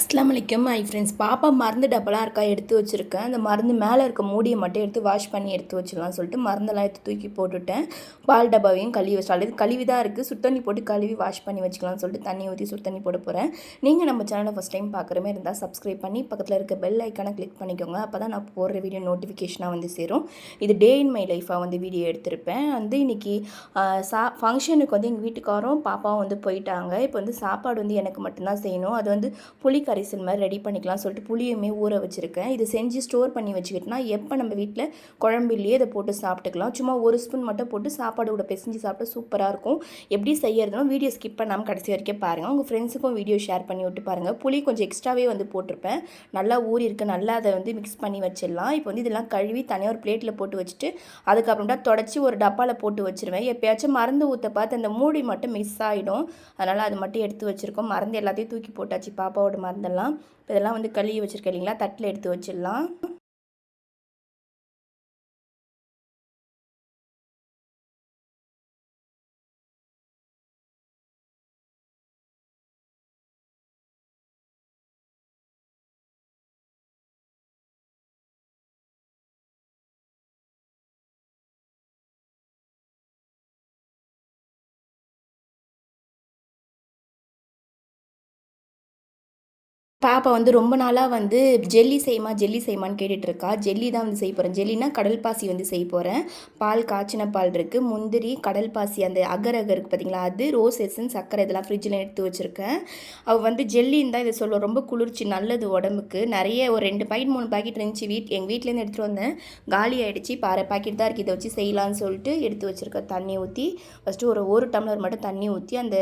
அஸ்லாம் வலைக்கம் ஃப்ரெண்ட்ஸ் பாப்பா மருந்து டப்பெல்லாம் இருக்கா எடுத்து வச்சுருக்கேன். அந்த மருந்து மேலே இருக்க மூடியை மட்டும் எடுத்து வாஷ் பண்ணி எடுத்து வச்சிடலாம் சொல்லிட்டு மருந்தெல்லாம் எடுத்து தூக்கி போட்டுவிட்டேன் பால் டப்பாவையும் கழுவி வச்சிடலாம். இது கழுவி தான் இருக்குது சுத்தண்ணி போட்டு கழுவி வாஷ் பண்ணி வச்சுக்கலாம்னு சொல்லிட்டு தண்ணி ஊற்றி சுத்தண்ணி போட போகிறேன் நீங்கள் நம்ம சேனலை ஃபஸ்ட் டைம் பார்க்குற மாதிரி இருந்தால் சப்ஸ்கிரைப் பண்ணி பக்கத்தில் இருக்க பெல் ஐக்கானை கிளிக் பண்ணிக்கோங்க. அப்போ தான் நான் போடுற வீடியோ நோட்டிஃபிகேஷனாக வந்து சேரும். இது டே இன் மை லைஃபாக வந்து வீடியோ எடுத்திருப்பேன். வந்து இன்றைக்கி சா ஃபங்க்ஷனுக்கு வந்து எங்கள் வீட்டுக்காரும் பாப்பாவும் வந்து போயிட்டாங்க. இப்போ வந்து சாப்பாடு வந்து எனக்கு மட்டும்தான் செய்யணும். அது வந்து புளி கரைசல் மாதிரி ரெடி பண்ணிக்கலாம் சொல்லிட்டு புளியுமே ஊற வச்சுருக்கேன். இது செஞ்சு ஸ்டோர் பண்ணி வச்சுக்கிட்டோன்னா எப்போ நம்ம வீட்டில் குழம்புலேயே இதை போட்டு சாப்பிட்டுக்கலாம். சும்மா ஒரு ஸ்பூன் மட்டும் போட்டு சாப்பாடு கூட பிசைஞ்சு சாப்பிட்டா சூப்பராக இருக்கும். எப்படி செய்யறதுனோ வீடியோ ஸ்கிப் பண்ணாமல் கடைசி வரைக்கும் பாருங்கள் உங்கள் ஃப்ரெண்ட்ஸுக்கும் வீடியோ ஷேர் பண்ணி விட்டு பாருங்கள் புளி கொஞ்சம் எக்ஸ்ட்ராவே வந்து போட்டிருப்பேன். நல்லா ஊறி நல்லா அதை வந்து மிக்ஸ் பண்ணி வச்சிடலாம். இப்போ வந்து இதெல்லாம் கழுவி தனியாக ஒரு பிளேட்டில் போட்டு வச்சுட்டு அதுக்கப்புறம்டா தொடச்சி ஒரு டப்பாவில் போட்டு வச்சுருவேன். எப்பயாச்சும் மருந்து ஊற்ற பார்த்து அந்த மூடி மட்டும் மிஸ் ஆகிடும் அதனால் அது மட்டும் எடுத்து வச்சுருக்கோம். மருந்து எல்லாத்தையும் தூக்கி போட்டாச்சு பாப்பாவோட மருந்து. இதெல்லாம் வந்து கழுவி வச்சுருக்கேன் இல்லைங்களா? தட்டில் எடுத்து வச்சிடலாம். பாப்பா வந்து ரொம்ப நாளாக வந்து ஜெல்லி செய்யுமா ஜெல்லி செய்யுமான்னு கேட்டுட்ருக்கா. ஜெல்லி தான் வந்து செய்ய போகிறேன் ஜெல்லினா கடல் பாசி வந்து செய்ய போகிறேன் பால் காய்ச்சின பால் இருக்குது முந்திரி கடல் பாசி அந்த அகர் அகர் இருக்குது பார்த்தீங்களா அது ரோஸ் எசன் சர்க்கரை இதெல்லாம் ஃப்ரிட்ஜில் எடுத்து வச்சுருக்கேன். அவள் வந்து ஜெல்லின்னு தான் இதை சொல்லுவோம் ரொம்ப குளிர்ச்சி நல்லது உடம்புக்கு. நிறைய ஒரு ரெண்டு பாக்கெட் மூணு பாக்கெட் இருந்துச்சு. வீட் எங்கள் வீட்டிலேருந்து எடுத்துகிட்டு வந்தேன். காலி ஆகிடுச்சு பாரு பாக்கெட் தான் இருக்குது இதை வச்சு செய்யலான்னு சொல்லிட்டு எடுத்து வச்சுருக்கேன். தண்ணி ஊற்றி ஃபஸ்ட்டு ஒரு ஒரு டம்ளர் மட்டும் தண்ணி ஊற்றி அந்த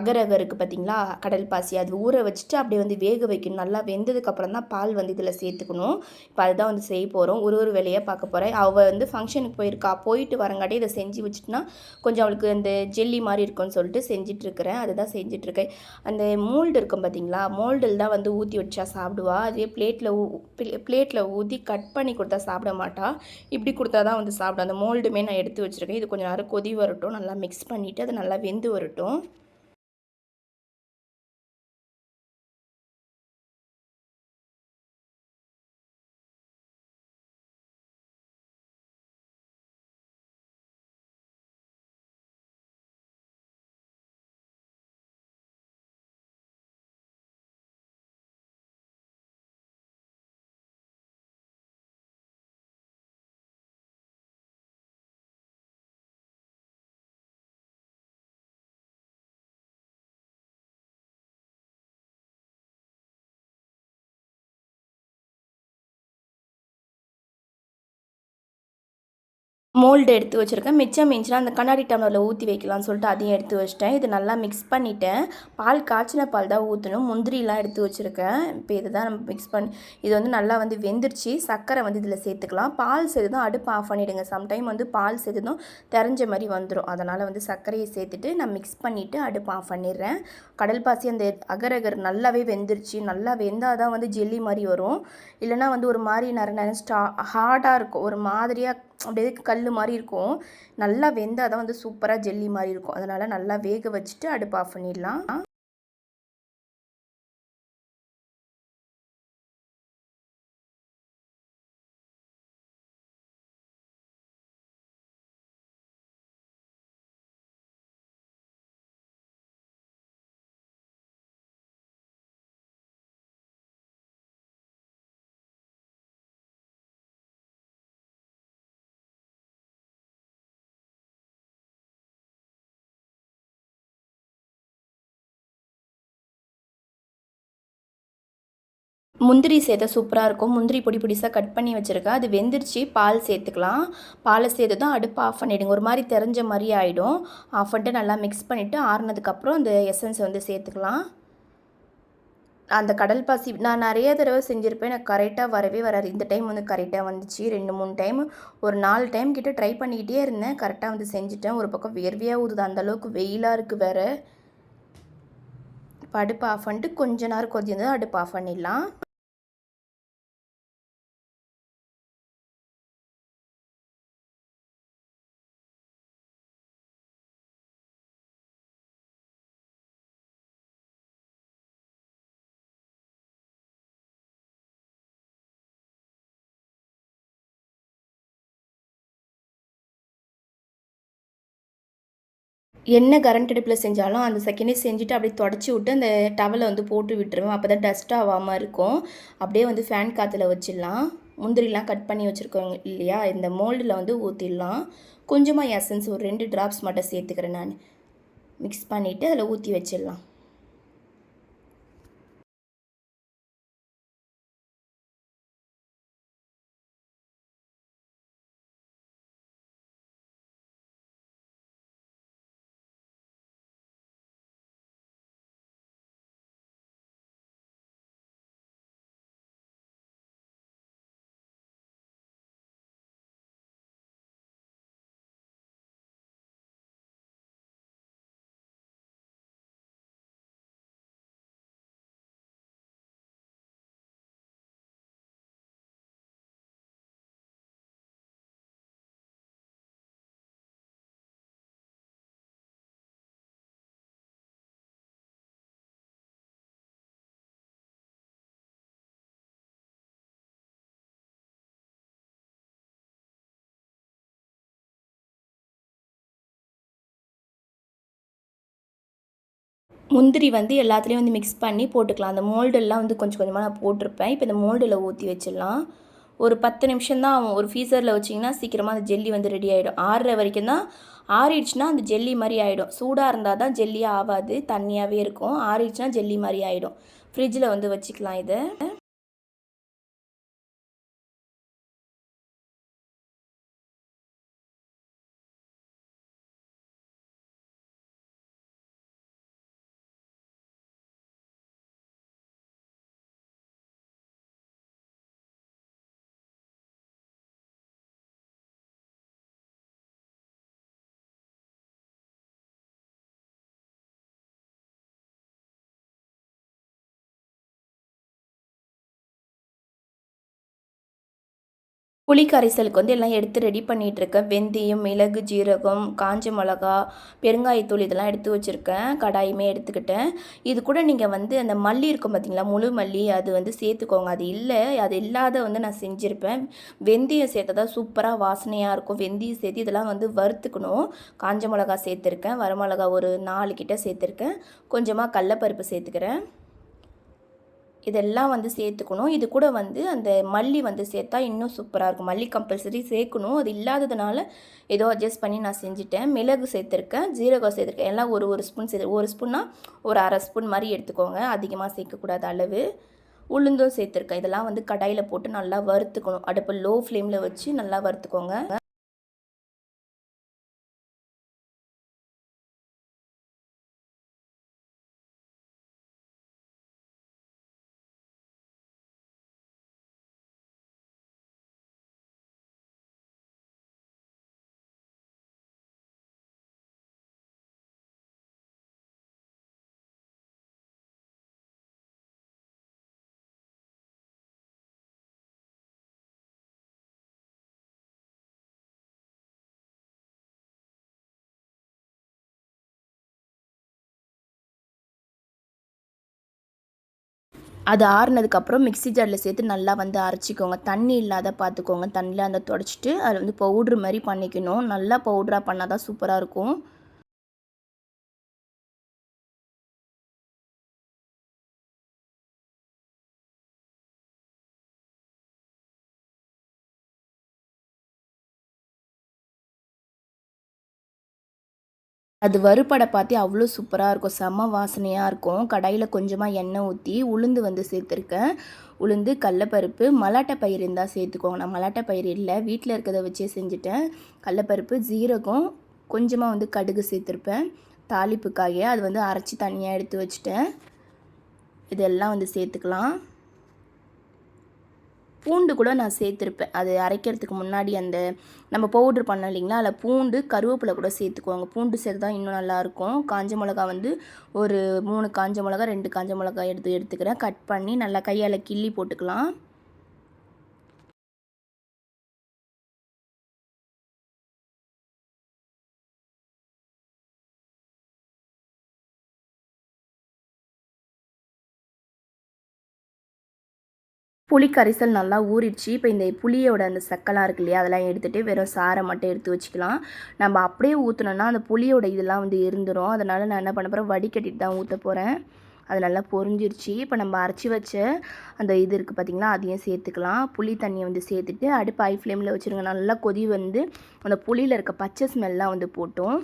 அகர் அகர் இருக்குது பார்த்தீங்களா கடல் பாசி அது ஊற வச்சுட்டு அப்படியே வந்து வேக வைக்கணும். நல்லா வெந்ததுக்கப்புறம் தான் பால் வந்து இதில் சேர்த்துக்கணும். இப்போ அதுதான் வந்து செய்ய போகிறோம் ஒரு ஒரு வேலையாக பார்க்க போகிறேன் அவள் வந்து ஃபங்க்ஷனுக்கு போயிருக்கா. போயிட்டு வரங்காட்டி இதை செஞ்சு வச்சுட்டுனா கொஞ்சம் அவளுக்கு அந்த ஜெல்லி மாதிரி இருக்கும்னு சொல்லிட்டு செஞ்சிட்ருக்கிறேன். அதுதான் செஞ்சிட்ருக்கேன். அந்த மோல்டு இருக்கும் பார்த்தீங்களா மோல்டில் தான் வந்து ஊற்றி வச்சா சாப்பிடுவா. அதே பிளேட்டில் ஊ பிளேட்டில் ஊற்றி கட் பண்ணி கொடுத்தா சாப்பிட மாட்டா. இப்படி கொடுத்தா தான் வந்து சாப்பிடும். அந்த மோல்டுமே நான் எடுத்து வச்சுருக்கேன். இது கொஞ்சம் நேரம் கொதி வரட்டும். நல்லா மிக்ஸ் பண்ணிவிட்டு அது நல்லா வெந்து வரட்டும். மோல்டு எடுத்து வச்சுருக்கேன். மிச்சம் மிஞ்சினா அந்த கண்ணாடி டம்ளரில் ஊற்றி வைக்கலாம்னு சொல்லிட்டு அதையும் எடுத்து வச்சிட்டேன். இது நல்லா மிக்ஸ் பண்ணிவிட்டேன் பால் காய்ச்சின பால் தான் ஊற்றணும் முந்திரிலாம் எடுத்து வச்சுருக்கேன். இப்போ இதை தான் நம்ம மிக்ஸ் பண்ணி இது வந்து நல்லா வந்து வெந்துருச்சு. சர்க்கரை வந்து இதில் சேர்த்துக்கலாம். பால் சேர்த்ததும் அடுப்பு ஆஃப் பண்ணிவிடுங்க சம்டைம் வந்து பால் சேர்த்ததும் தெரிஞ்ச மாதிரி வந்துடும் அதனால் வந்து சர்க்கரையை சேர்த்துட்டு நான் மிக்ஸ் பண்ணிவிட்டு அடுப்பு ஆஃப் பண்ணிடுறேன். கடல் பாசி அந்த அகரகர் நல்லாவே வெந்துருச்சு. நல்லா வெந்தால் தான் வந்து ஜெல்லி மாதிரி வரும். இல்லைனா வந்து ஒரு மாதிரி நிறைய நேரம் ஸ்டா ஹார்டாக இருக்கும். ஒரு மாதிரியாக அப்படியே கல் மாதிரி இருக்கும். நல்லா வெந்தால் தான் வந்து சூப்பராக ஜெல்லி மாதிரி இருக்கும். அதனால் நல்லா வேக வச்சுட்டு அடுப்பு ஆஃப் பண்ணிடலாம். முந்திரி சேர்த்தா சூப்பராக இருக்கும். முந்திரி பொடி பொடிசாக கட் பண்ணி வச்சுருக்கேன் அது வெந்துருச்சு. பால் சேர்த்துக்கலாம். பாலை சேர்த்து தான் அடுப்பு ஆஃப் பண்ணிவிடுங்க ஒரு மாதிரி தெரிஞ்ச மாதிரி ஆகிடும் ஆஃப் பண்ணிட்டு நல்லா மிக்ஸ் பண்ணிவிட்டு ஆறுனதுக்கப்புறம் அந்த எசன்ஸை வந்து சேர்த்துக்கலாம். அந்த கடல் பாசி நான் நிறைய தடவை செஞ்சுருப்பேன். எனக்கு கரெக்டாக வரவே வராது. இந்த டைம் வந்து கரெக்டாக வந்துச்சு. ரெண்டு மூணு டைம் ஒரு நாலு டைம் கிட்டே ட்ரை பண்ணிக்கிட்டே இருந்தேன். கரெக்டாக வந்து செஞ்சுட்டேன். ஒரு பக்கம் வேர்வையாக ஊதுது அந்தளவுக்கு வெயிலாக இருக்குது வேறு. இப்போ அடுப்பு ஆஃப் பண்ணிட்டு கொஞ்ச நேரம் கொதி வந்து அடுப்பு ஆஃப் பண்ணிடலாம். என்ன கரண்ட் அடுப்பில் செஞ்சாலும் அந்த செகண்டே செஞ்சுட்டு அப்படியே தொடச்சி விட்டு அந்த டவலை வந்து போட்டு விட்டுருவேன். அப்போ தான் டஸ்ட் ஆகாமல் இருக்கும். அப்படியே வந்து ஃபேன் காற்றுல வச்சிடலாம். முந்திரிலாம் கட் பண்ணி வச்சுருக்கோம் இல்லையா? இந்த மோல்டில் வந்து ஊற்றிடலாம் கொஞ்சமாக எசன்ஸ் ஒரு ரெண்டு ட்ராப்ஸ் மட்டும் சேர்த்துக்கிறேன் நான். மிக்ஸ் பண்ணிவிட்டு அதில் ஊற்றி வச்சிடலாம். முந்திரி வந்து எல்லாத்துலேயும் வந்து மிக்ஸ் பண்ணி போட்டுக்கலாம். அந்த மோல்டெல்லாம் வந்து கொஞ்சம் கொஞ்சமாக நான் போட்டிருப்பேன். இப்போ இந்த மோல்டில் ஊற்றி வச்சிடலாம். ஒரு பத்து நிமிஷம் தான் ஆகும். ஒரு ஃப்ரீசரில் வச்சிங்கன்னா சீக்கிரமாக அந்த ஜெல்லி வந்து ரெடி ஆகிடும் ஆறுற வரைக்கும் தான் ஆறிடுச்சுன்னா அந்த ஜெல்லி மாதிரி ஆகிடும் சூடாக இருந்தால் தான் ஜெல்லியாக ஆகாது. தண்ணியாகவே இருக்கும். ஆறிடுச்சுன்னா ஜெல்லி மாதிரி ஆகிடும் ஃப்ரிட்ஜில் வந்து வச்சுக்கலாம் இதை. புளி கரைசலுக்கு வந்து எல்லாம் எடுத்து ரெடி பண்ணிகிட்ருக்கேன் வெந்தயம் மிளகு ஜீரகம் காஞ்ச மிளகா பெருங்காயத்தூள் இதெல்லாம் எடுத்து வச்சுருக்கேன். கடாயுமே எடுத்துக்கிட்டேன். இது கூட நீங்கள் வந்து அந்த மல்லி இருக்கும் பார்த்தீங்களா முழு மல்லி அது வந்து சேர்த்துக்கோங்க. அது இல்லை அது இல்லாத வந்து நான் செஞ்சுருப்பேன். வெந்தயம் சேர்த்தா தான் சூப்பராக வாசனையாக இருக்கும். வெந்தயம் சேர்த்து இதெல்லாம் வந்து வறுத்துக்கணும். காஞ்ச மிளகா சேர்த்துருக்கேன். வரமிளகா ஒரு நாலு கிட்ட சேர்த்துருக்கேன். கொஞ்சமாக கடலப்பருப்பு சேர்த்துக்கிறேன். இதெல்லாம் வந்து சேர்த்துக்கணும். இது கூட வந்து அந்த மல்லி வந்து சேர்த்தா இன்னும் சூப்பராக இருக்கும். மல்லி கம்பல்சரி சேர்க்கணும். அது இல்லாததுனால ஏதோ அட்ஜஸ்ட் பண்ணி நான் செஞ்சுட்டேன். மிளகு சேர்த்துருக்கேன். ஜீரகம் சேர்த்துருக்கேன். எல்லாம் ஒரு ஒரு ஸ்பூன் சேர்த்து ஒரு ஸ்பூன்னா ஒரு அரை ஸ்பூன் மாதிரி எடுத்துக்கோங்க. அதிகமாக சேர்க்கக்கூடாத அளவு. உளுந்தும் சேர்த்துருக்கேன். இதெல்லாம் வந்து கடாயில் போட்டு நல்லா வறுத்துக்கணும். அடுப்பு லோ ஃப்ளேமில் வச்சு நல்லா வறுத்துக்கோங்க. அது ஆறுனதுக்கப்புறம் மிக்ஸி ஜாரில் சேர்த்து நல்லா வந்து அரைச்சிக்கோங்க. தண்ணி இல்லாத பார்த்துக்கோங்க தண்ணியில் அந்த தொடச்சிட்டு அதை வந்து பவுட்ரு மாதிரி பண்ணிக்கணும். நல்லா பவுட்ராக பண்ணால் தான் சூப்பராக இருக்கும். அது வறுபடை பார்த்து அவ்வளோ சூப்பராக இருக்கும். செம்ம வாசனையாக இருக்கும். கடாயில் கொஞ்சமாக எண்ணெய் ஊற்றி உளுந்து வந்து சேர்த்துருக்கேன். உளுந்து கடலப்பருப்பு மலாட்டை பயிர் இருந்தால் சேர்த்துக்கோங்க. நான் மலாட்டை பயிர் இல்லை. வீட்டில் இருக்கிறத வச்சே செஞ்சுட்டேன். கடலப்பருப்பு ஜீரகம் கொஞ்சமாக வந்து கடுகு சேர்த்துருப்பேன். தாளிப்புக்காக அது வந்து அரைச்சி தனியாக எடுத்து வச்சுட்டேன். இதெல்லாம் வந்து சேர்த்துக்கலாம். பூண்டு கூட நான் சேர்த்துருப்பேன். அது அரைக்கிறதுக்கு முன்னாடி அந்த நம்ம பவுட்ரு பண்ணோம் இல்லைங்களா? அதில் பூண்டு கருவேப்பிலை கூட சேர்த்துக்குவாங்க. பூண்டு சேர்த்து தான் இன்னும் நல்லாயிருக்கும் காஞ்ச மிளகா வந்து ஒரு மூணு காஞ்ச மிளகா ரெண்டு காஞ்ச மிளகா எடுத்து எடுத்துக்கிறேன். கட் பண்ணி நல்லா கையால் கிள்ளி போட்டுக்கலாம். புளி கரைசல் நல்லா ஊறிடுச்சு. இப்போ இந்த புளியோட அந்த சக்கெல்லாம் இருக்கு இல்லையா அதெல்லாம் எடுத்துகிட்டு வெறும் சாரை மட்டும் எடுத்து வச்சுக்கலாம். நம்ம அப்படியே ஊற்றினோன்னா அந்த புளியோட இதெல்லாம் வந்து இருந்துடும் அதனால் நான் என்ன பண்ண போகிறேன் வடிகட்டிட்டு தான் ஊற்ற போகிறேன் அது நல்லா பொறிஞ்சிருச்சு இப்போ நம்ம அரைச்சி வச்ச அந்த இது இருக்குது பார்த்திங்களா அதையும் சேர்த்துக்கலாம். புளி தண்ணியை வந்து சேர்த்துட்டு அடுப்பு ஹை ஃப்ளேமில் வச்சுருங்க. நல்லா கொதி வந்து அந்த புளியில் இருக்க பச்சை ஸ்மெல்லாம் வந்து போட்டோம்.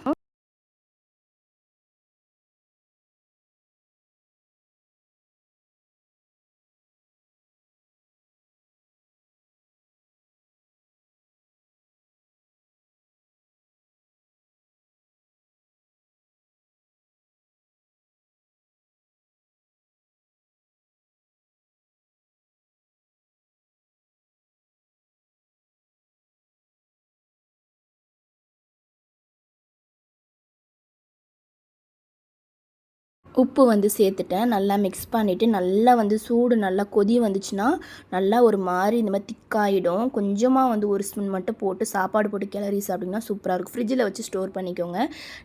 உப்பு வந்து சேர்த்துட்டேன். நல்லா மிக்ஸ் பண்ணிவிட்டு நல்லா வந்து சூடு நல்லா கொதி வந்துச்சுன்னா நல்லா ஒரு மாதிரி இந்த மாதிரி திக்காயிடும். கொஞ்சமாக வந்து ஒரு ஸ்பூன் மட்டும் போட்டு சாப்பாடு போட்டு கிளறி சாப்பிட்டிங்கன்னா சூப்பராக இருக்கும். ஃப்ரிட்ஜில் வச்சு ஸ்டோர் பண்ணிக்கோங்க.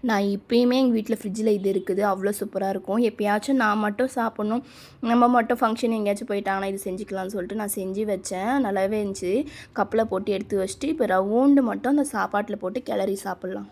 நான் இப்போயுமே எங்கள் வீட்டில் ஃப்ரிட்ஜில் இது இருக்குது. அவ்வளோ சூப்பராக இருக்கும். எப்பயாச்சும் நான் மட்டும் சாப்பிட்ணும். நம்ம மட்டும் ஃபங்க்ஷன் எங்கேயாச்சும் போயிட்டாங்கன்னா இது செஞ்சுக்கலாம்னு சொல்லிட்டு நான் செஞ்சு வச்சேன். நல்லாவே இருந்துச்சு. கப்பில் போட்டு எடுத்து வச்சுட்டு இப்போ ரவுண்டு மட்டும் அந்த சாப்பாட்டில் போட்டு கிளறி சாப்பிட்லாம்.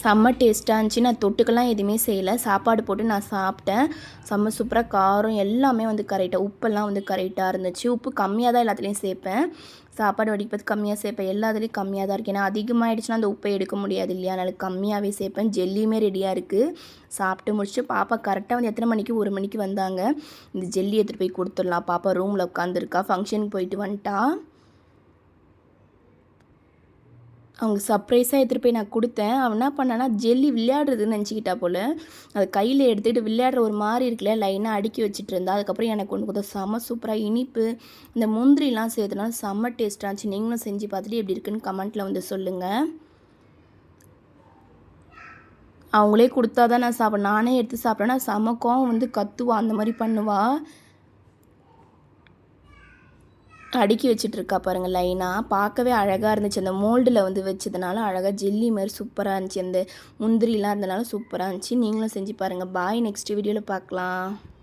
செம்ம டேஸ்ட்டாக இருந்துச்சு. நான் தொட்டுக்கெல்லாம் எதுவுமே செய்யலை. சாப்பாடு போட்டு நான் சாப்பிட்டேன். செம்ம சூப்பராக காரம் எல்லாமே வந்து கரெக்டாக உப்பெல்லாம் வந்து கரெக்டாக இருந்துச்சு. உப்பு கம்மியாக தான் எல்லாத்துலேயும் சேர்ப்பேன். சாப்பாடு வடிப்பது கம்மியாக சேர்ப்பேன். எல்லாத்துலேயும் கம்மியாக தான் இருக்குது ஏன்னா அதிகமாகிடுச்சுன்னா அந்த உப்பை எடுக்க முடியாது இல்லையா? அதனால் கம்மியாகவே சேர்ப்பேன். ஜெல்லியுமே ரெடியாக இருக்குது சாப்பிட்டு முடிச்சுட்டு பாப்பா கரெக்டாக வந்து எத்தனை மணிக்கு ஒரு மணிக்கு வந்தாங்க. இந்த ஜெல்லி எடுத்துகிட்டு போய் கொடுத்துடலாம். பாப்பா ரூமில் உட்காந்துருக்கா ஃபங்க்ஷனுக்கு போயிட்டு வந்துட்டா. அவங்க சர்ப்ரைஸாக எடுத்துகிட்டு போய் நான் கொடுத்தேன். அவன் என்ன பண்ணான்னா ஜெல்லி விளையாடுறதுன்னு நினச்சிக்கிட்டா போல். அதை கையில் எடுத்துகிட்டு விளையாடுற ஒரு மாதிரி இருக்குல்ல லைனாக அடுக்கி வச்சுட்டு இருந்தா. அதுக்கப்புறம் எனக்கு ஒன்று கொடுத்த செம்ம சூப்பராக இனிப்பு. இந்த முந்திரிலாம் சேர்த்துனால செம்ம டேஸ்ட்டாக இருந்துச்சு. நீங்களும் செஞ்சு பார்த்துட்டு எப்படி இருக்குன்னு கமெண்ட்டில் வந்து சொல்லுங்கள் அவங்களே கொடுத்தா தான் நான் சாப்பிட்றேன் நானே எடுத்து சாப்பிட்றேன்னா செம கோவம் வந்து கத்துவா. அந்த மாதிரி பண்ணுவாள் அடுக்கி வச்சுட்ருக்கா பாருங்கள் லைனாக பார்க்கவே அழகாக இருந்துச்சு. அந்த மோல்டில் வந்து வச்சதுனால அழகாக ஜெல்லி மாதிரி சூப்பராக இருந்துச்சு. அந்த முந்திரிலாம் இருந்தனால சூப்பராக இருந்துச்சு. நீங்களும் செஞ்சு பாருங்கள் பாய் நெக்ஸ்ட் வீடியோவில் பார்க்கலாம்